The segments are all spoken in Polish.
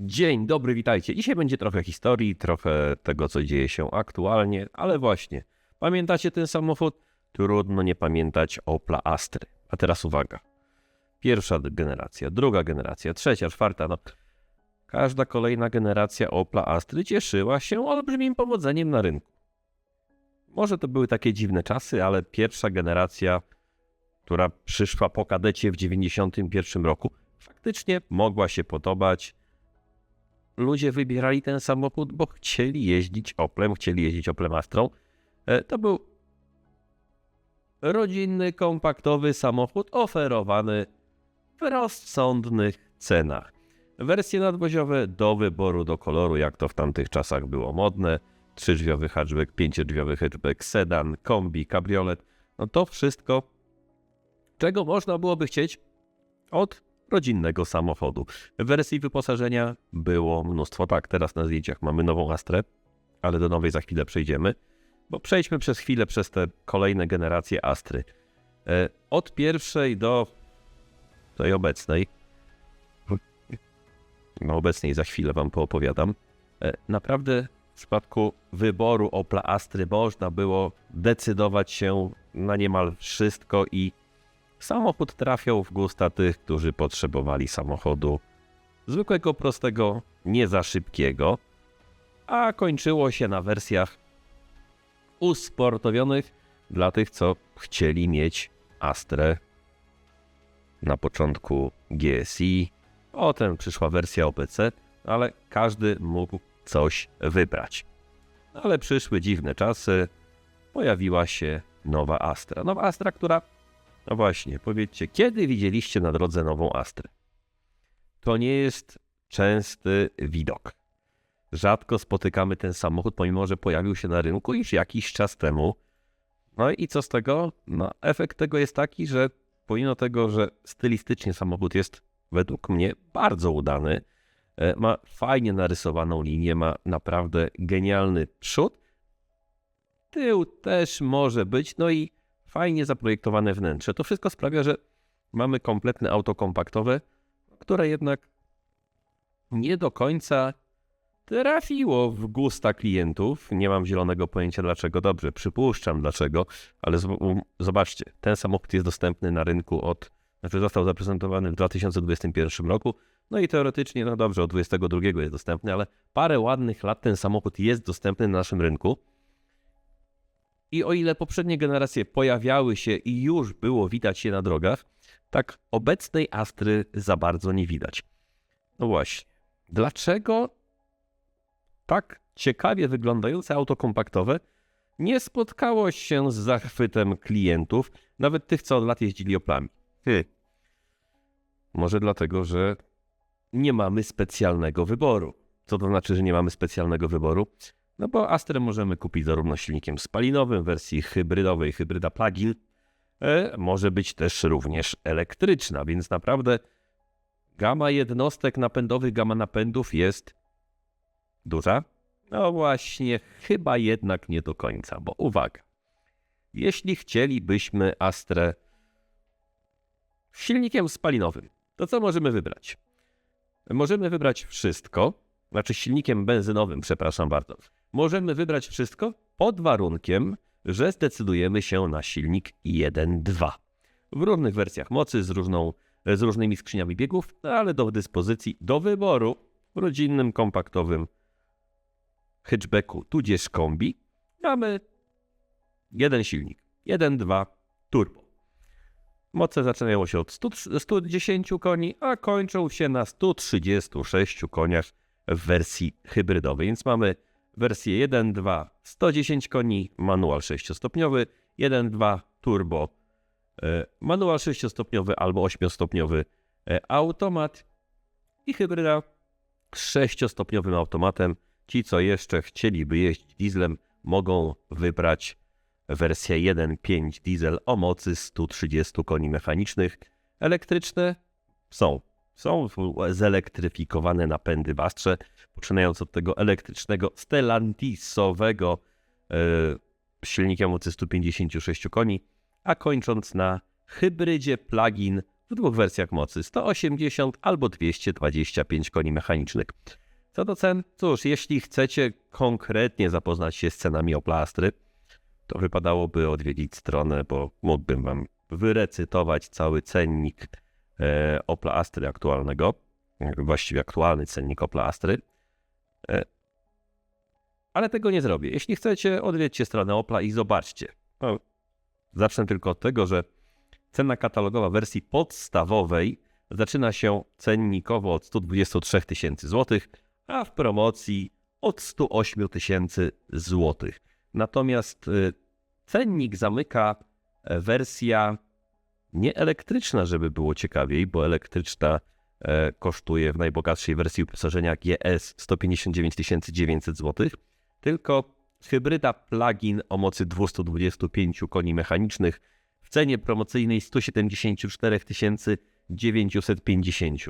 Dzień dobry, witajcie. Dzisiaj będzie trochę historii, trochę tego, co dzieje się aktualnie, ale właśnie, pamiętacie ten samochód? Trudno nie pamiętać Opla Astry. A teraz uwaga. Pierwsza generacja, druga generacja, trzecia, czwarta, no. Każda kolejna generacja Opla Astry cieszyła się olbrzymim powodzeniem na rynku. Może to były takie dziwne czasy, ale pierwsza generacja, która przyszła po kadecie w 91 roku, faktycznie mogła się podobać. Ludzie wybierali ten samochód, bo chcieli jeździć Oplem, chcieli jeździć Oplem Astrą. E, To był rodzinny, kompaktowy samochód oferowany w rozsądnych cenach. Wersje nadwoziowe do wyboru, do koloru, jak to w tamtych czasach było modne. Trzydrzwiowy hatchback, pięciodrzwiowy hatchback, sedan, kombi, kabriolet. No to wszystko, czego można byłoby chcieć od rodzinnego samochodu. Wersji wyposażenia było mnóstwo. Tak, teraz na zdjęciach mamy nową Astrę, ale do nowej za chwilę przejdziemy. Bo przejdźmy przez chwilę przez te kolejne generacje Astry. E, Od pierwszej do tej obecnej. No obecnej za chwilę wam poopowiadam. E, Naprawdę w przypadku wyboru Opla Astry można było decydować się na niemal wszystko i samochód trafiał w gusta tych, którzy potrzebowali samochodu zwykłego, prostego, nie za szybkiego, a kończyło się na wersjach usportowionych dla tych, co chcieli mieć Astrę. Na początku GSI, potem przyszła wersja OPC, ale każdy mógł coś wybrać. Ale przyszły dziwne czasy, pojawiła się nowa Astra. Nowa Astra, która, no właśnie, powiedzcie, kiedy widzieliście na drodze nową Astrę? To nie jest częsty widok. Rzadko spotykamy ten samochód, pomimo że pojawił się na rynku już jakiś czas temu. No i co z tego? No, efekt tego jest taki, że pomimo tego, że stylistycznie samochód jest według mnie bardzo udany, e, ma fajnie narysowaną linię, ma naprawdę genialny przód, tył też może być, no i fajnie zaprojektowane wnętrze. To wszystko sprawia, że mamy kompletne auto kompaktowe, które jednak nie do końca trafiło w gusta klientów. Nie mam zielonego pojęcia dlaczego. Dobrze, przypuszczam dlaczego, ale um, zobaczcie, ten samochód jest dostępny na rynku od, znaczy został zaprezentowany w 2021 roku, no i teoretycznie, no dobrze, od 2022 jest dostępny, ale parę ładnych lat ten samochód jest dostępny na naszym rynku. I o ile poprzednie generacje pojawiały się i już było widać je na drogach, tak obecnej Astry za bardzo nie widać. No właśnie, dlaczego tak ciekawie wyglądające auto kompaktowe nie spotkało się z zachwytem klientów, nawet tych, co od lat jeździli Oplami? Hy. Może dlatego, że nie mamy specjalnego wyboru. Co to znaczy, że nie mamy specjalnego wyboru? No bo Astrę możemy kupić zarówno silnikiem spalinowym, w wersji hybrydowej, hybryda plug-in, e, może być też również elektryczna, więc naprawdę gama jednostek napędowych, gama napędów jest duża. No właśnie, chyba jednak nie do końca, bo uwaga. Jeśli chcielibyśmy Astrę silnikiem spalinowym, to co możemy wybrać? Możemy wybrać wszystko, znaczy silnikiem benzynowym, przepraszam bardzo. Możemy wybrać wszystko pod warunkiem, że zdecydujemy się na silnik 1.2. W różnych wersjach mocy, z, różną, z różnymi skrzyniami biegów, ale do dyspozycji, do wyboru w rodzinnym, kompaktowym hatchbacku, tudzież kombi, mamy jeden silnik, 1.2 turbo. Moce zaczynają się od 100, 110 koni, a kończą się na 136 koniach w wersji hybrydowej. Więc mamy wersję 1.2 110 koni, manual 6-stopniowy, 1.2 turbo, e, manual 6-stopniowy albo 8-stopniowy e, automat i hybryda z 6-stopniowym automatem. Ci, co jeszcze chcieliby jeździć dieslem, mogą wybrać wersję 1.5 diesel o mocy 130 koni mechanicznych. Elektryczne są. Są zelektryfikowane napędy w Astrze, poczynając od tego elektrycznego Stellantisowego e, silnikiem mocy 156 koni, a kończąc na hybrydzie plug-in w dwóch wersjach mocy 180 albo 225 koni mechanicznych. Co do cen, cóż, jeśli chcecie konkretnie zapoznać się z cenami Opla Astry, to wypadałoby odwiedzić stronę, bo mógłbym Wam wyrecytować cały cennik Opla Astry aktualnego, właściwie aktualny cennik Opla Astry. E, ale tego nie zrobię. Jeśli chcecie, odwiedźcie stronę Opla i zobaczcie. No, zacznę tylko od tego, że cena katalogowa wersji podstawowej zaczyna się cennikowo od 123 tysięcy złotych, a w promocji od 108 tysięcy złotych. Natomiast y, cennik zamyka e, wersja nieelektryczna, żeby było ciekawiej, bo elektryczna e, kosztuje w najbogatszej wersji uposażenia GS 159 900 zł, tylko hybryda plug-in o mocy 225 koni mechanicznych w cenie promocyjnej 174 950.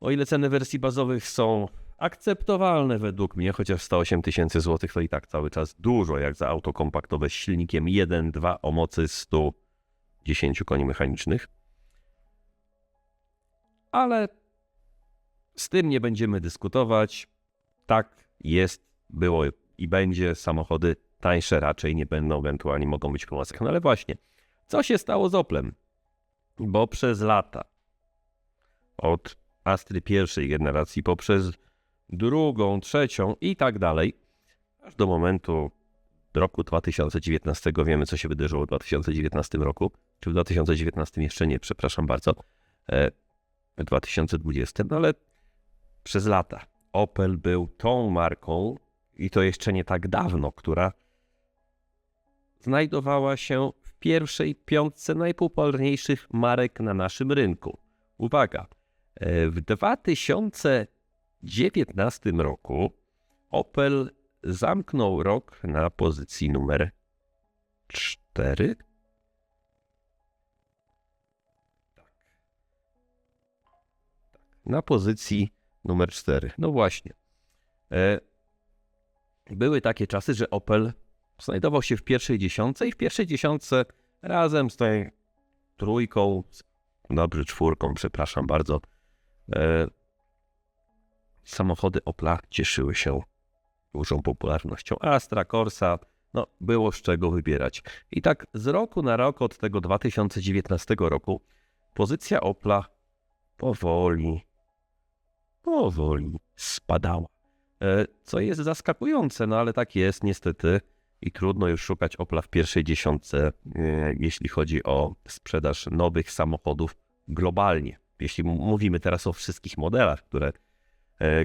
O ile ceny wersji bazowych są akceptowalne według mnie, chociaż 108 tysięcy złotych to i tak cały czas dużo, jak za auto kompaktowe z silnikiem 1.2 o mocy 110 koni mechanicznych. Ale z tym nie będziemy dyskutować. Tak jest, było i będzie. Samochody tańsze raczej nie będą, ewentualnie mogą być w. No ale właśnie, co się stało z Oplem? Bo przez lata, od Astry pierwszej generacji, poprzez drugą, trzecią i tak dalej, aż do momentu roku 2019 wiemy, co się wydarzyło w 2019 roku, czy w 2019 jeszcze nie, przepraszam bardzo, e, w 2020, no ale przez lata Opel był tą marką, i to jeszcze nie tak dawno, która znajdowała się w pierwszej piątce najpopularniejszych marek na naszym rynku. Uwaga, e, w 2019 roku Opel zamknął rok na pozycji numer 4. Tak. Na pozycji numer 4. No właśnie. E, były takie czasy, że Opel znajdował się w pierwszej dziesiątce i w pierwszej dziesiątce razem z tą trójką, dobrze czwórką, przepraszam bardzo, e, samochody Opla cieszyły się dużą popularnością. Astra, Corsa, no było z czego wybierać. I tak z roku na rok od tego 2019 roku pozycja Opla powoli, powoli spadała. E, co jest zaskakujące, no ale tak jest niestety i trudno już szukać Opla w pierwszej dziesiątce, e, jeśli chodzi o sprzedaż nowych samochodów globalnie. Jeśli mówimy teraz o wszystkich modelach, które,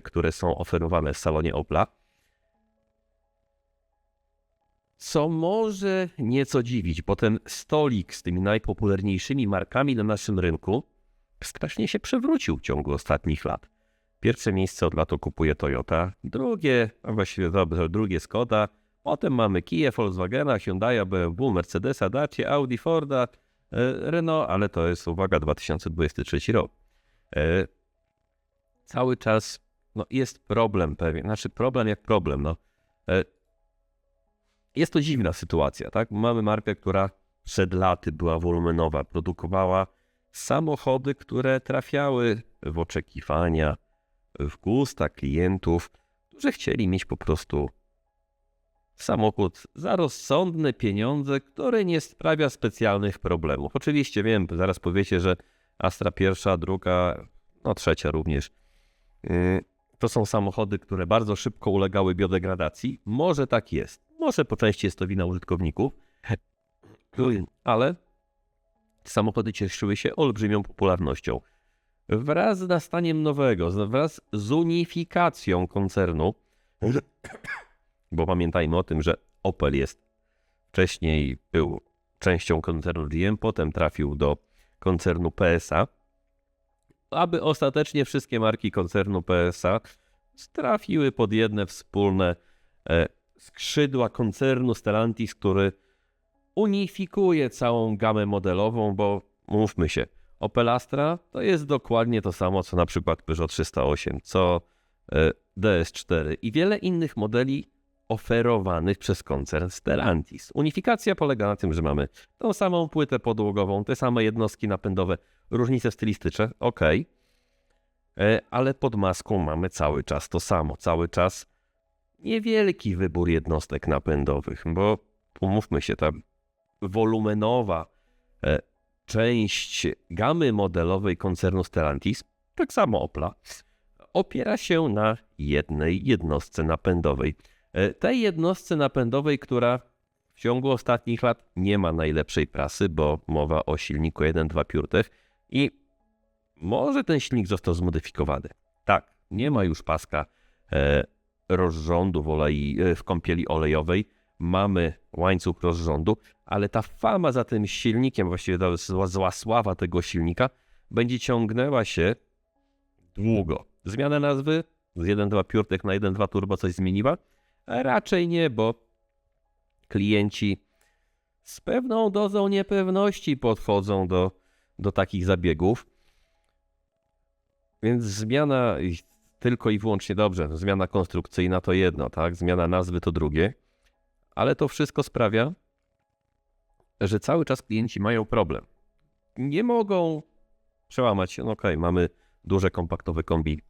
które są oferowane w salonie Opla, co może nieco dziwić, bo ten stolik z tymi najpopularniejszymi markami na naszym rynku strasznie się przewrócił w ciągu ostatnich lat. Pierwsze miejsce od lat okupuje Toyota, drugie, a właściwie dobrze, drugie Skoda, potem mamy Kia, Volkswagena, Hyundai, BMW, Mercedesa, Dacia, Audi, Forda, e, Renault, ale to jest, uwaga, 2023 rok. E, cały czas no, jest problem pewien, znaczy problem jak problem, no. E, jest to dziwna sytuacja, tak? Mamy markę, która przed laty była wolumenowa, produkowała samochody, które trafiały w oczekiwania, w gusta klientów, którzy chcieli mieć po prostu samochód za rozsądne pieniądze, który nie sprawia specjalnych problemów. Oczywiście wiem, zaraz powiecie, że Astra pierwsza, druga, no trzecia również. Yy, to są samochody, które bardzo szybko ulegały biodegradacji. Może tak jest. Może po części jest to wina użytkowników, ale samochody cieszyły się olbrzymią popularnością. Wraz z nastaniem nowego, wraz z unifikacją koncernu, bo pamiętajmy o tym, że Opel jest wcześniej był częścią koncernu GM, potem trafił do koncernu PSA, aby ostatecznie wszystkie marki koncernu PSA trafiły pod jedne wspólne e, skrzydła koncernu Stellantis, który unifikuje całą gamę modelową, bo mówmy się, Opel Astra to jest dokładnie to samo, co na przykład Peugeot 308, co e, DS4 i wiele innych modeli oferowanych przez koncern Stellantis. Unifikacja polega na tym, że mamy tą samą płytę podłogową, te same jednostki napędowe, różnice stylistyczne, ok, ale pod maską mamy cały czas to samo, cały czas niewielki wybór jednostek napędowych, bo umówmy się, ta wolumenowa e, część gamy modelowej koncernu Stellantis, tak samo Opla, opiera się na jednej jednostce napędowej. E, Tej jednostce napędowej, która w ciągu ostatnich lat nie ma najlepszej prasy, bo mowa o silniku 1.2 PureTech i może ten silnik został zmodyfikowany. Tak, nie ma już paska e, rozrządu w, olei, e, w kąpieli olejowej, mamy łańcuch rozrządu, ale ta fama za tym silnikiem, właściwie ta zła, zła sława tego silnika, będzie ciągnęła się długo. Zmiana nazwy z 1.2 PureTech na 1.2 Turbo coś zmieniła? Raczej nie, bo klienci z pewną dozą niepewności podchodzą do, do takich zabiegów. Więc zmiana tylko i wyłącznie dobrze, zmiana konstrukcyjna to jedno, tak? Zmiana nazwy to drugie, ale to wszystko sprawia, że cały czas klienci mają problem. Nie mogą przełamać się, no okej, mamy duże kompaktowe kombi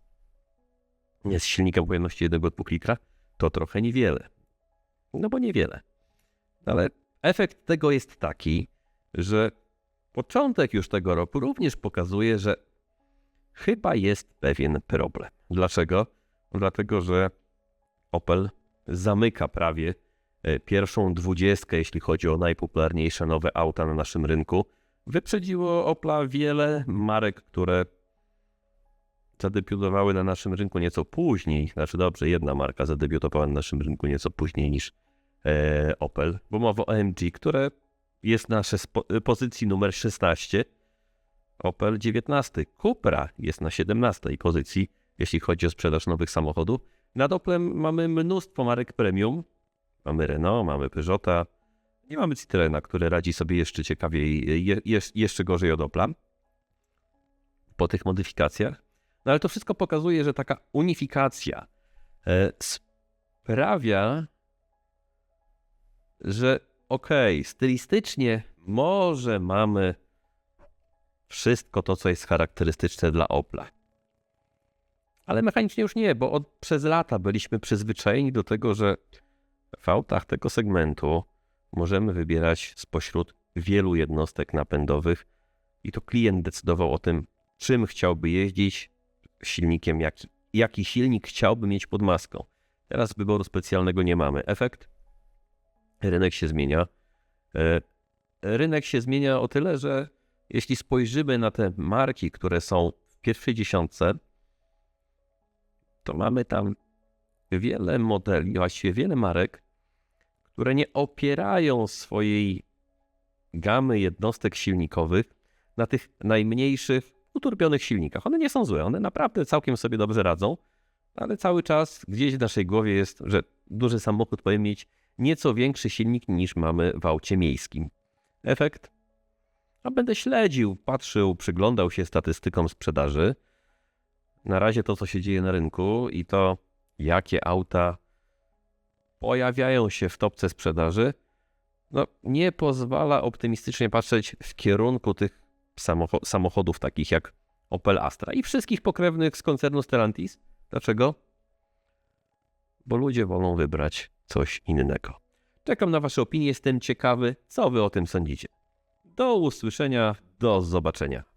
z silnikiem pojemności 1,2 litra, to trochę niewiele. No bo niewiele. Ale efekt tego jest taki, że początek już tego roku również pokazuje, że chyba jest pewien problem. Dlaczego? Dlatego, że Opel zamyka prawie e, pierwszą dwudziestkę, jeśli chodzi o najpopularniejsze nowe auta na naszym rynku. Wyprzedziło Opla wiele marek, które zadebiutowały na naszym rynku nieco później. Znaczy dobrze, jedna marka zadebiutowała na naszym rynku nieco później niż e, Opel, bo mowa o AMG, które jest na szes- pozycji numer 16, Opel 19. Cupra jest na 17 pozycji, jeśli chodzi o sprzedaż nowych samochodów. Nad Oplem mamy mnóstwo marek premium. Mamy Renault, mamy Peugeota. Nie mamy Citroena, który radzi sobie jeszcze ciekawiej, je, jeszcze gorzej od Opla po tych modyfikacjach. No ale to wszystko pokazuje, że taka unifikacja e, sprawia, że okej, stylistycznie może mamy wszystko to, co jest charakterystyczne dla Opla. Ale mechanicznie już nie, bo od, przez lata byliśmy przyzwyczajeni do tego, że w autach tego segmentu możemy wybierać spośród wielu jednostek napędowych i to klient decydował o tym, czym chciałby jeździć, silnikiem, jaki, jaki silnik chciałby mieć pod maską. Teraz wyboru specjalnego nie mamy. Efekt? Rynek się zmienia. E, Rynek się zmienia o tyle, że jeśli spojrzymy na te marki, które są w pierwszej dziesiątce, to mamy tam wiele modeli, właściwie wiele marek, które nie opierają swojej gamy jednostek silnikowych na tych najmniejszych, uturbionych silnikach. One nie są złe, one naprawdę całkiem sobie dobrze radzą, ale cały czas gdzieś w naszej głowie jest, że duży samochód powinien mieć nieco większy silnik niż mamy w aucie miejskim. Efekt? A będę śledził, patrzył, przyglądał się statystykom sprzedaży. Na razie to, co się dzieje na rynku i to, jakie auta pojawiają się w topce sprzedaży, no, nie pozwala optymistycznie patrzeć w kierunku tych samochodów takich jak Opel Astra i wszystkich pokrewnych z koncernu Stellantis. Dlaczego? Bo ludzie wolą wybrać coś innego. Czekam na Wasze opinie, jestem ciekawy, co Wy o tym sądzicie. Do usłyszenia, do zobaczenia.